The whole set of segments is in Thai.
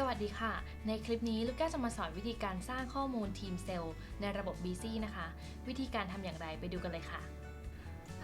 สวัสดีค่ะ ในคลิปนี้ลูกแก้วจะมาสอนวิธีการสร้างข้อมูลทีมเซลล์ในระบบ BC นะคะ วิธีการทำอย่างไรไปดูกันเลยค่ะ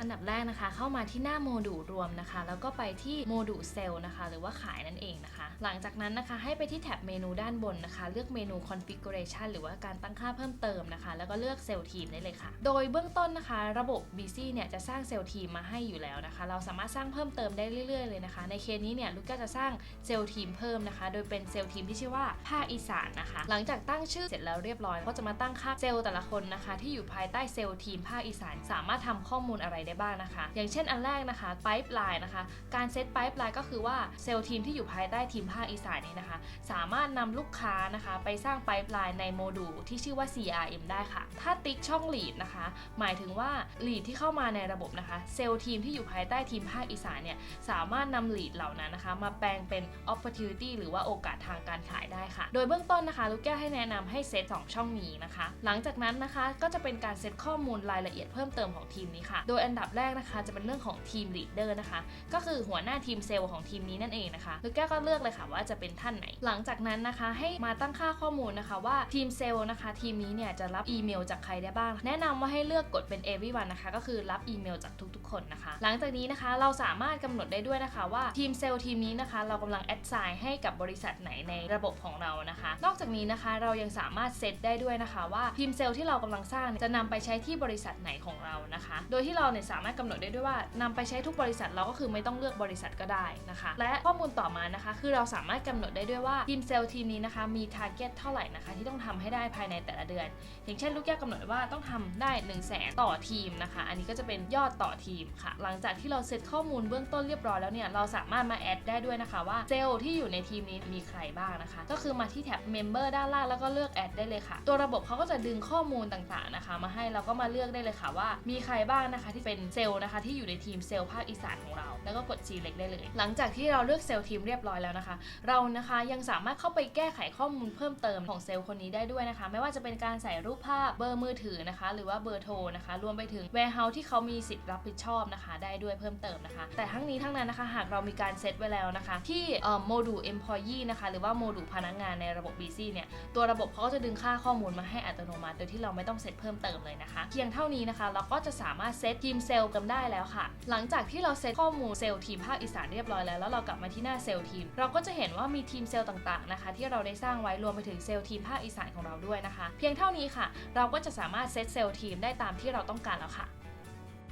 อันดับแรกนะคะ เข้ามาที่หน้าโมดูลรวมนะคะ แล้วก็ไปที่โมดูลเซลล์นะคะ หรือว่าขายนั่นเองนะคะ หลังจากนั้นนะคะ ให้ไปที่แท็บเมนูด้านบนนะคะ เลือกเมนู configuration หรือว่าการตั้งค่าเพิ่มเติมนะคะ แล้วก็เลือกเซลล์ทีมได้เลยค่ะ โดยเบื้องต้นนะคะ ระบบ BC เนี่ยจะสร้างเซลล์ทีมมาให้อยู่แล้วนะคะ เราสามารถสร้างเพิ่มเติมได้เรื่อยๆเลยนะคะ ในเคสนี้เนี่ยลูกก็จะสร้างเซลล์ทีมเพิ่มนะคะ โดยเป็นเซลล์ทีมที่ชื่อว่าภาคอีสานนะคะ หลังจากตั้งชื่อเสร็จแล้วเรียบร้อย ก็จะมาตั้งค่าเซลล์แต่ละคนนะคะ ที่อยู่ภายใต้เซลล์ทีมภาคอีสาน สามารถทำข้อมูลอะไรได้บ้างนะคะ อย่างเช่นอันแรกนะคะ pipeline นะคะ การเซต pipeline ก็คือว่าเซลล์ทีมที่อยู่ภายใต้ทีมภาคอีสานนี้นะคะ สามารถนำลูกค้านะคะไปสร้าง pipeline ในโมดูลที่ชื่อว่า CRM ได้ค่ะ ถ้าติ๊กช่อง lead นะคะ หมายถึงว่า lead ที่เข้ามาในระบบนะคะ เซลล์ทีมที่อยู่ภายใต้ทีมภาคอีสานเนี่ยสามารถนำ lead เหล่านั้นนะคะ มาแปลงเป็น opportunity หรือว่าโอกาสทางการขายได้ค่ะ โดยเบื้องต้นนะคะ ลูกแก้วให้แนะนำให้เซต2ช่องนี้นะคะ หลังจากนั้นนะคะก็จะเป็นการเซตข้อมูลรายละเอียดเพิ่มเติมของทีมนี้ค่ะ โดยอันนดับแรกนะคะ จะเป็นเรื่องของทีม leader นะคะ ก็คือหัวหน้าทีมเซลล์ของทีมนี้นั่นเองนะคะลูกแก้วก็เลือกเลยค่ะว่าจะเป็นท่านไหน หลังจากนั้นนะคะให้มาตั้งค่าข้อมูลนะคะว่าทีมเซลล์นะคะ ทีมนี้เนี่ยจะรับอีเมลจากใครได้บ้าง แนะนำว่าให้เลือกกดเป็น everyone นะคะ ก็คือรับอีเมลจากทุกๆ คนนะคะ หลังจากนี้นะคะเราสามารถกำหนดได้ด้วยนะคะว่าทีมเซลล์ทีมนี้นะคะ เรากำลังแอดไซน์ให้กับบริษัทไหนในระบบของเรานะคะ นอกจากนี้นะคะเรายังสามารถเซตได้ด้วยนะคะว่าทีมเซลล์ที่เรากำลังสร้างจะนำไปใช้ที่บริษัทไหนของเรานะคะ โดยที่เราเนี่ยสามารถกำหนดได้ด้วยว่านำไปใช้ทุกบริษัทเราก็คือไม่ต้องเลือกบริษัทก็ได้นะคะ และข้อมูลต่อมานะคะ คือเราสามารถกำหนดได้ด้วยว่าทีมเซลล์ทีมนี้นะคะมี t a r g e t เท่าไหร่นะคะ ที่ต้องทำให้ได้ภายในแต่ละเดือน อย่างเช่นลูกแก้วกำหนดว่าต้องทำได้1 0 0 0 0แสนต่อทีมนะคะ อันนี้ก็จะเป็นยอดต่อทีมค่ะ หลังจากที่เราเซตข้อมูลเบื้องต้นเรียบร้อยแล้วเนี่ยเราสามารถมาแอดได้ด้วยนะคะว่าเซลล์ที่อยู่ในทีมนี้มีใครบ้างนะคะ ก็คือมาที่แท็บ Member ด้านล่างแล้วก็เลือกแอดได้เลยค่ะ ตัวระบบเขาก็จะดึงข้อมูลต่างๆนะคะ มาให้เราก็มาเลือกได้เลยค่ะว่า มีใครบ้างนะคะที่เป็นเซลล์นะคะที่อยู่ในทีมเซลล์ภาคอีสานของเรา แล้วก็กด select ได้เลย หลังจากที่เราเลือกเซลล์ทีมเรียบร้อยแล้วนะคะ เรานะคะยังสามารถเข้าไปแก้ไขข้อมูลเพิ่มเติมของเซลล์คนนี้ได้ด้วยนะคะ ไม่ว่าจะเป็นการใส่รูปภาพเบอร์มือถือนะคะ หรือว่าเบอร์โทรนะคะ รวมไปถึง warehouse ที่เขามีสิทธิ์รับผิดชอบนะคะ ได้ด้วยเพิ่มเติมนะคะ แต่ทั้งนี้ทั้งนั้นนะคะหากเรามีการเซตไว้แล้วนะคะ ที่โมดูล employee นะคะหรือว่าโมดูลพนักงานในระบบ BC เนี่ยตัวระบบเขาก็จะดึงค่าข้อมูลมาให้อัตโนมัติ โดยที่เราไม่ต้องเซตเพิ่มเติมเลยนะคะ เพียงเท่านี้นะคะ เราก็จะสามารถเซตทีมเซลล์กันได้แล้วค่ะ หลังจากที่เราเซตข้อมูลเซลล์ทีมภาคอีสานเรียบร้อยแล้วแล้วเรากลับมาที่หน้าเซลล์ทีม เราก็จะเห็นว่ามีทีมเซลล์ต่างๆนะคะ ที่เราได้สร้างไว้รวมไปถึงเซลล์ทีมภาคอีสานของเราด้วยนะคะ เพียงเท่านี้ค่ะ เราก็จะสามารถเซตเซลล์ทีมได้ตามที่เราต้องการแล้วค่ะ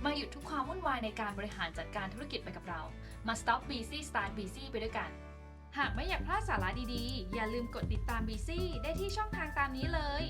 มาหยุดทุกความวุ่นวายในการบริหารจัดการธุรกิจไปกับเรา มา Stop Busy Start Busy ไปด้วยกัน หากไม่อยากพลาดสาระดีๆ อย่าลืมกดติดตาม Busy ได้ที่ช่องทางตามนี้เลย